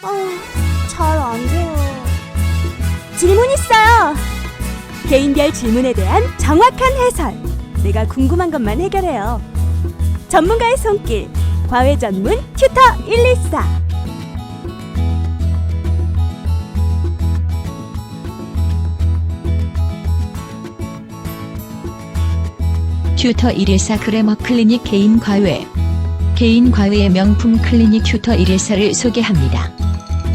아, 잘안 돼요. 질문 있어요. 개인별 질문에 대한 정확한 해설. 내가 궁금한 것만 해결해요. 전문가의 손길. 과외 전문 튜터 114. 튜터 114 그래머 클리닉 개인 과외 개인 과외의 명품 클리닉 튜터 114를 소개합니다.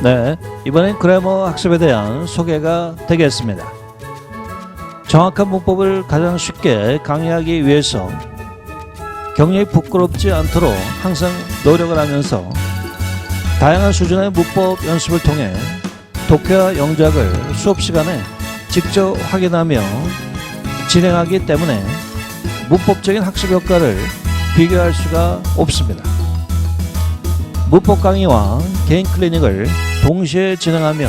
네, 이번엔 그래머 학습에 대한 소개가 되겠습니다. 정확한 문법을 가장 쉽게 강의하기 위해서 경력이 부끄럽지 않도록 항상 노력을 하면서 다양한 수준의 문법 연습을 통해 독해와 영작을 수업 시간에 직접 확인하며 진행하기 때문에 문법적인 학습 효과를 비교할 수가 없습니다. 문법 강의와 개인 클리닉을 동시에 진행하며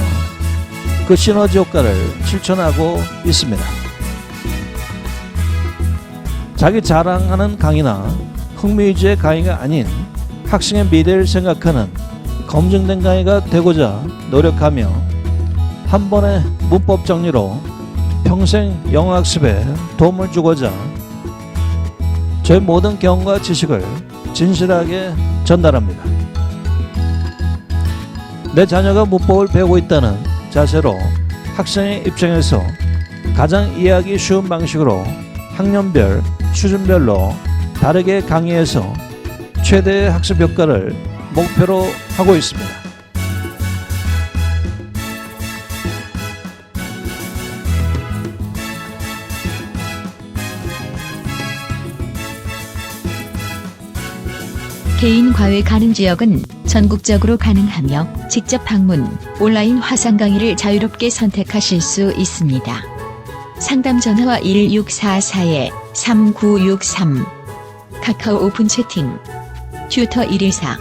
그 시너지 효과를 실천하고 있습니다. 자기 자랑하는 강의나 흥미 위주의 강의가 아닌 학생의 미래를 생각하는 검증된 강의가 되고자 노력하며 한 번의 문법 정리로 평생 영어 학습에 도움을 주고자 저의 모든 경험과 지식을 진실하게 전달합니다. 내 자녀가 문법을 배우고 있다는 자세로 학생의 입장에서 가장 이해하기 쉬운 방식으로 학년별, 수준별로 다르게 강의해서 최대의 학습 효과를 목표로 하고 있습니다. 개인 과외 가능 지역은 전국적으로 가능하며 직접 방문, 온라인 화상 강의를 자유롭게 선택하실 수 있습니다. 상담 전화와 1644-3963 카카오 오픈 채팅 튜터 114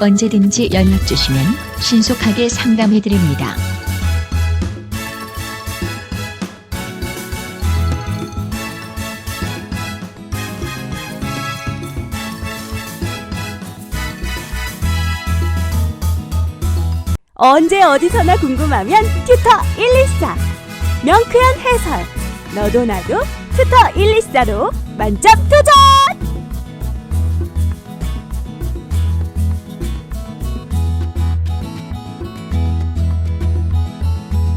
언제든지 연락 주시면 신속하게 상담해 드립니다. 언제 어디서나 궁금하면 튜터 114. 명쾌한 해설. 너도 나도 튜터 114로 만점 도전!